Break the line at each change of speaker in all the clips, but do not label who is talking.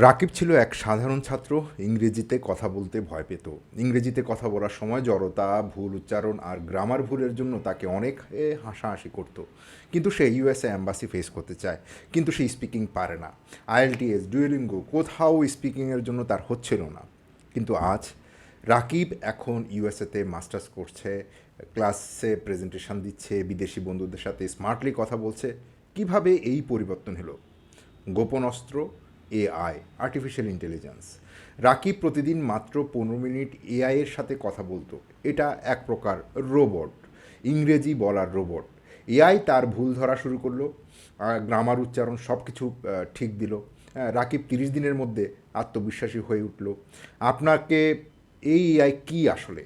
রাকিব ছিল এক সাধারণ ছাত্র, ইংরেজিতে কথা বলতে ভয় পেত। ইংরেজিতে কথা বলার সময় জড়তা, ভুল উচ্চারণ আর গ্রামার ভুলের জন্য তাকে অনেক হাসাহাসি করত। কিন্তু সে ইউএসএ অ্যাম্বাসি ফেস করতে চায়, কিন্তু সে স্পিকিং পারে না। আইএলটিএস ডুয়েলিঙ্গো কোথাও স্পিকিংয়ের জন্য তার হচ্ছিল না। কিন্তু আজ রাকিব এখন ইউএসএতে মাস্টার্স করছে ক্লাসে প্রেজেন্টেশন দিচ্ছে, বিদেশি বন্ধুদের সাথে স্মার্টলি কথা বলছে। কীভাবে এই পরিবর্তন হলো? গোপন অস্ত্র এআই আর্টিফিশিয়াল ইন্টেলিজেন্স রাকিব প্রতিদিন মাত্র পনেরো মিনিট এআই এর সাথে কথা বলতো। এটা এক প্রকার রোবট ইংরেজি বলার রোবট এআই তার ভুল ধরা শুরু করল গ্রামার উচ্চারণ সব কিছু ঠিক দিল। রাকিব তিরিশ দিনের মধ্যে আত্মবিশ্বাসী হয়ে উঠল। আপনাকে এই এআই কী আসলে?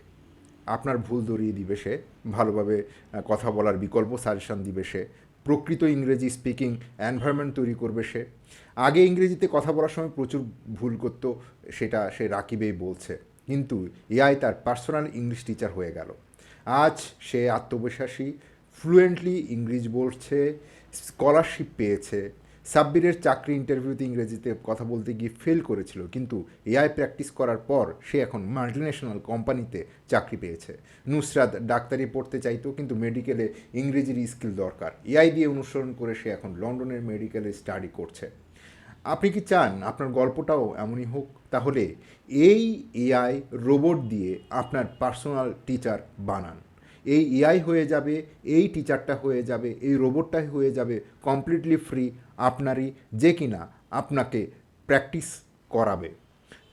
আপনার ভুল ধরিয়ে দিবে সে। ভালোভাবে কথা বলার বিকল্প সাজেশন দিবে সে। প্রকৃত ইংরেজি স্পিকিং এনভায়রনমেন্ট তৈরি করবে সে। আগে ইংরেজিতে কথা বলার সময় প্রচুর ভুল করত, সেটা সে রাকিবেই বলছে। কিন্তু এআই তার পার্সোনাল ইংলিশ টিচার হয়ে গেল। আজ সে আত্মবিশ্বাসী ফ্লুয়েন্টলি ইংলিশ বলছে স্কলারশিপ পেয়েছে। সাব্বিরের চাকরি ইন্টারভিউতে ইংরেজিতে কথা বলতে গিয়ে ফেল করেছিল, কিন্তু এআই প্র্যাকটিস করার পর সে এখন মাল্টিন্যাশনাল কোম্পানিতে চাকরি পেয়েছে। নুসরাত ডাক্তারি পড়তে চাইতো, কিন্তু মেডিকেলে ইংরেজির স্কিল দরকার। এআই দিয়ে অনুসরণ করে সে এখন লন্ডনের মেডিকেলে স্টাডি করছে। আপনি কি চান আপনার গল্পটাও এমনই হোক? তাহলে এই এআই রোবট দিয়ে আপনার পার্সোনাল টিচার বানান। এই এআই হয়ে যাবে, এই টিচারটা হয়ে যাবে, এই রোবটটাই হয়ে যাবে কমপ্লিটলি ফ্রি আপনারই যে কিনা আপনাকে প্র্যাকটিস করাবে।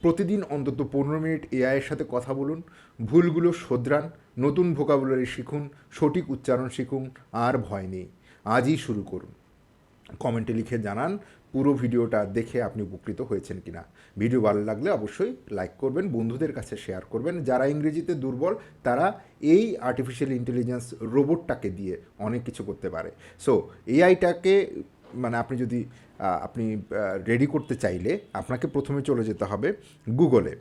প্রতিদিন অন্তত পনেরো মিনিট এআইয়ের সাথে কথা বলুন, ভুলগুলো শোধরান, নতুন ভোকাবুলারি শিখুন, সঠিক উচ্চারণ শিখুন, আর ভয় নেই, আজই শুরু করুন। কমেন্টে লিখে জানান পুরো ভিডিওটা দেখে আপনি উপকৃত হয়েছেন কিনা। ভিডিও ভালো লাগলে অবশ্যই লাইক করবেন, বন্ধুদের কাছে শেয়ার করবেন। যারা ইংরেজিতে দুর্বল, তারা এই আর্টিফিশিয়াল ইন্টেলিজেন্স রোবটটাকে দিয়ে অনেক কিছু করতে পারে। সো এআইটাকে মানে আপনি যদি আপনি রেডি করতে চাইলে আপনাকে প্রথমে চলে যেতে হবে গুগলে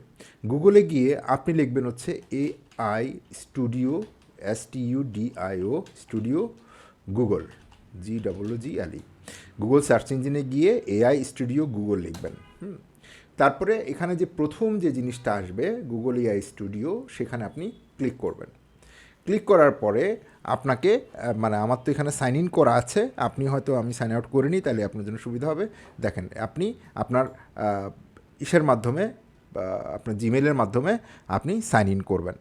গুগলে গিয়ে আপনি লিখবেন হচ্ছে A I studio S T U D I O studio Google G W G Ali Google search ইঞ্জিনে গিয়ে এআই স্টুডিও গুগল লিখবেন, হুম। তারপরে এখানে যে প্রথম যে জিনিসটা আসবে গুগল এআই স্টুডিও সেখানে আপনি ক্লিক করবেন। ক্লিক করার পরে আপনাকে মানে আমার তো এখানে সাইন ইন করা আছে, আপনি হয়তো আমি সাইন আউট করে নিই তাহলে আপনার জন্য সুবিধা হবে। দেখেন, আপনি আপনার ইসের মাধ্যমে আপনার জিমেলের মাধ্যমে আপনি সাইন ইন করবেন।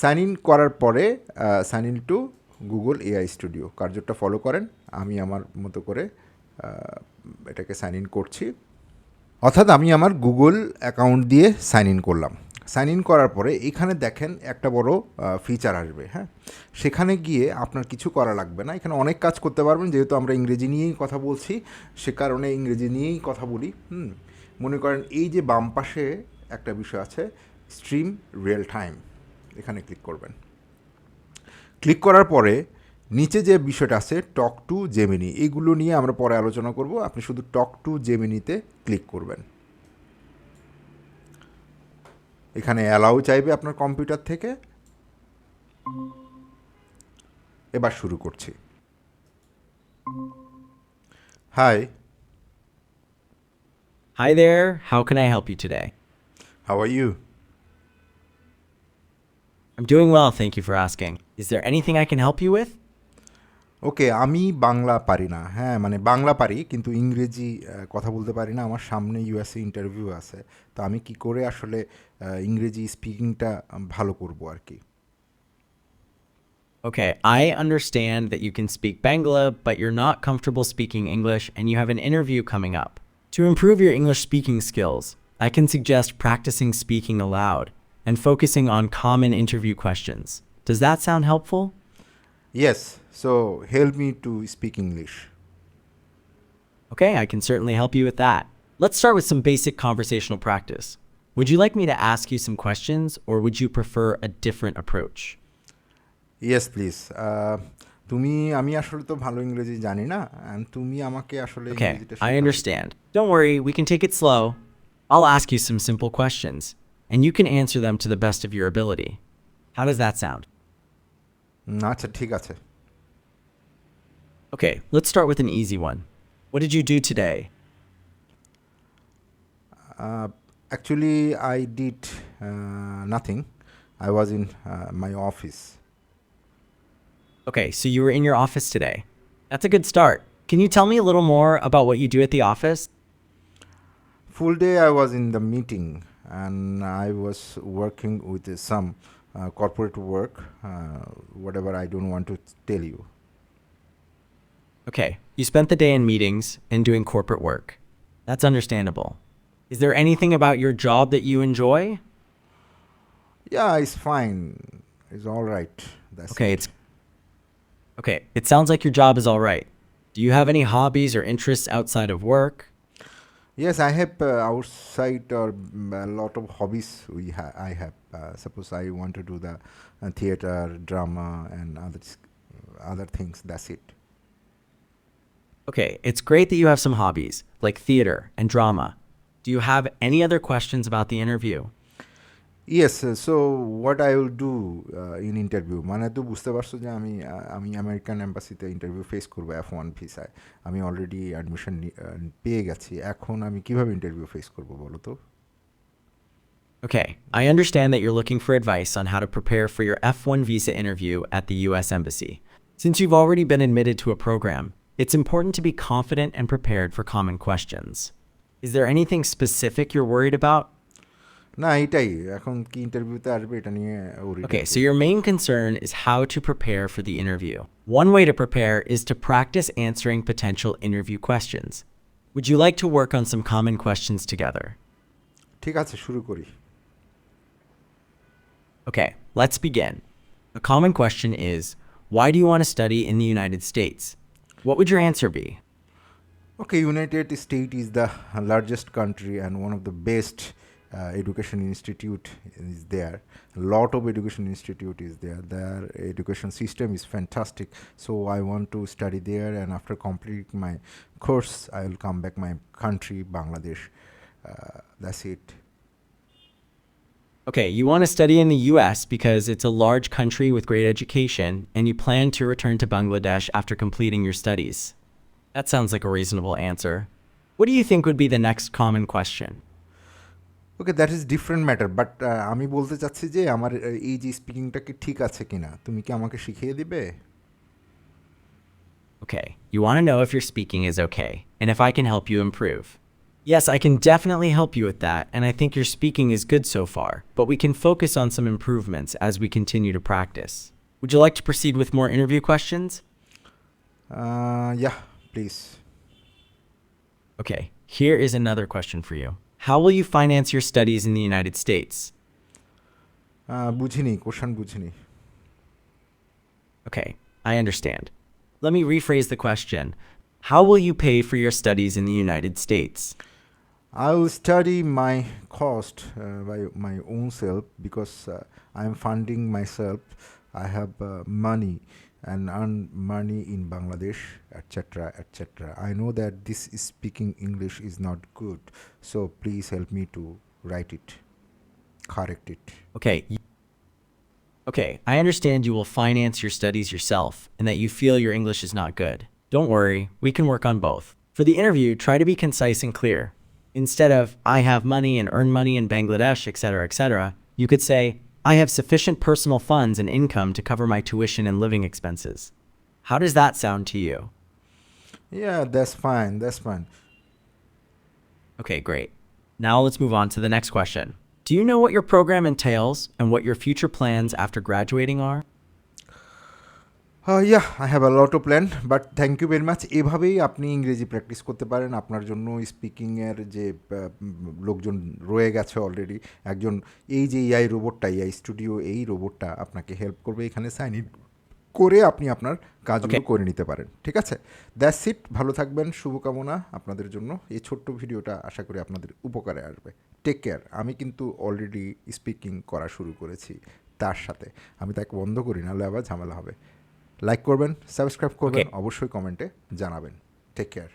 সাইন ইন করার পরে sign in to Google AI studio কার্যটা follow করেন, আমি আমার মতো করে এটাকে সাইন ইন করছি। অর্থাৎ আমি আমার গুগল অ্যাকাউন্ট দিয়ে সাইন ইন করলাম। সাইন ইন করার পরে এখানে দেখেন একটা বড় ফিচার আসবে হ্যাঁ? সেখানে গিয়ে আপনার কিছু করা লাগবে না। এখানে অনেক কাজ করতে পারবেন, যেহেতু আমরা ইংরেজি নিয়েই কথা বলছি, সে কারণে ইংরেজি নিয়েই কথা বলি, হুম? মনে করেন এই যে বাম পাশে একটা বিষয় আছে স্ট্রিম রিয়েল টাইম এখানে ক্লিক করবেন। ক্লিক করার পরে নিচে যে বিষয়টা আছে টক টু জেমিনি এইগুলো নিয়ে আমরা পরে আলোচনা করব। আপনি শুধু টক টু জেমিনিতে ক্লিক করবেন। এখানে অ্যালাউ চাইবে আপনার কম্পিউটার থেকে এবার শুরু করছি hi
Hi there, how can I help you today?
How are you
I'm doing well, thank you for asking. Is there anything I can help you with?
Okay আমি বাংলা পারি না হ্যাঁ মানে বাংলা পারি কিন্তু ইংরেজি কথা বলতে পারি না আমার সামনে ইউএসএ ইন্টারভিউ আছে তো আমি কি করে আসলে ইংরেজি স্পিকিংটা ভালো করব আর কি
Okay, I understand that you can speak Bangla, but you're not comfortable speaking English and you have an interview coming up. To improve your English speaking skills, I can suggest practicing speaking aloud and focusing on common interview questions. Does that sound helpful?
Yes so help me to speak English
Okay, I can certainly help you with that. Let's start with some basic conversational practice. Would you like me to ask you some questions or would you prefer a different approach?
Yes please তুমি আমি আসলে তো ভালো ইংরেজি জানি না and তুমি আমাকে আসলে
Okay,
ইংরেজিটা
I
শেখাবে।
understand. Don't worry, we can take it slow. I'll ask you some simple questions, and you can answer them to the best of your ability. How does that sound?
হুম, আচ্ছা ঠিক আছে
Okay, let's start with an easy one. What did you do today?
Uh, actually, I did uh, nothing. I was in uh, my office.
Okay, so you were in your office today. That's a good start. Can you tell me a little more about what you do at the office?
Full day I was in the meeting and I was working with some uh, corporate work, uh, whatever I don't want to tell you.
Okay, you spent the day in meetings and doing corporate work. That's understandable. Is there anything about your job that you enjoy?
Yeah, it's fine. It's all right. That's
Okay,
it.
it's Okay, it sounds like your job is all right. Do you have any hobbies or interests outside of work?
Yes, I have uh, outside or mm, a lot of hobbies. We ha- I have. Uh, suppose I want to do the uh, theater, drama, and other other things. That's it.
Okay, it's great that you have some hobbies, like theater and drama. Do you have any other questions about the interview?
Yes, uh, so what I will do uh, in interview মানে তো বুঝতে পারছো যে আমি আহ, আমি American এম্বাসিতে interview face করবো F one ভিসায় আমি অলরেডি অ্যাডমিশন পেয়ে গেছি এখন আমি কিভাবে ইন্টারভিউ ফেস করবো বলো তো
Okay, I understand that you're looking for advice on how to prepare for your F1 visa interview at the US Embassy. Since you've already been admitted to a program, it's important to be confident and prepared for common questions. Is there anything specific you're worried about?
না এটাই এখন কি ইন্টারভিউতে আসবে এটা নিয়ে worried
Okay,
আছি।
so your main concern is how to prepare for the interview. One way to prepare is to practice answering potential interview questions. Would you like to work on some common questions together?
ঠিক আছে শুরু করি
Okay, let's begin. A common question is Why do you want to study in the United States? What would your answer be?
Okay, United States is the largest country and one of the best uh, education institute is there. A lot of education institute is there. Their education system is fantastic. So I want to study there, and after completing my course, I will come back my country, Bangladesh. Uh, that's it
Okay, you want to study in the US because it's a large country with great education, and you plan to return to Bangladesh after completing your studies. That sounds like a reasonable answer. What do you think would be the next common question?
Okay that is different matter but আমি বলতে চাচ্ছি যে আমার আহ, এই যে স্পিকিংটা কি ঠিক আছে কিনা তুমি কি আমাকে শিখিয়ে দিবে
Okay, you want to know if your speaking is okay and if I can help you improve. Yes, I can definitely help you with that, and I think your speaking is good so far, but we can focus on some improvements as we continue to practice. Would you like to proceed with more interview questions?
Yeah please
Okay, here is another question for you. How will you finance your studies in the United States?
বুঝিনি question বুঝিনি
Okay, I understand. Let me rephrase the question. How will you pay for your studies in the United States?
I will study my cost uh, by my own self because uh, I am funding myself. I have uh, money and earn money in Bangladesh, etc., etc. I know that this speaking English is not good, so please help me to write it, correct it.
Okay. Okay, I understand you will finance your studies yourself and that you feel your English is not good. Don't worry, we can work on both. For the interview, try to be concise and clear. Instead of, I have money and earn money in Bangladesh, etc., etc., you could say, I have sufficient personal funds and income to cover my tuition and living expenses. How does that sound to you?
Yeah, that's fine. That's fine.
Okay, great. Now let's move on to the next question. Do you know what your program entails and what your future plans after graduating are?
Yeah I have a lot plan but thank you very much এভাবেই আপনি ইংরেজি practice করতে পারেন। আপনার জন্য স্পিকিংয়ের যে লোকজন রয়ে গেছে অলরেডি একজন এই যে এআই রোবটটা এআই স্টুডিও এই রোবটটা আপনাকে হেল্প করবে। এখানে সাইন ইন করে আপনি আপনার কাজগুলো করে নিতে পারেন ঠিক আছে? দ্যাটস ইট ভালো থাকবেন শুভকামনা আপনাদের জন্য। এই ছোট্ট ভিডিওটা আশা করি আপনাদের উপকারে আসবে। টেক কেয়ার আমি কিন্তু অলরেডি স্পিকিং করা শুরু করেছি তার সাথে। আমি তাকে বন্ধ করি নাহলে আবার ঝামেলা হবে। লাইক করবেন সাবস্ক্রাইব করবেন অবশ্যই কমেন্টে জানাবেন। Take care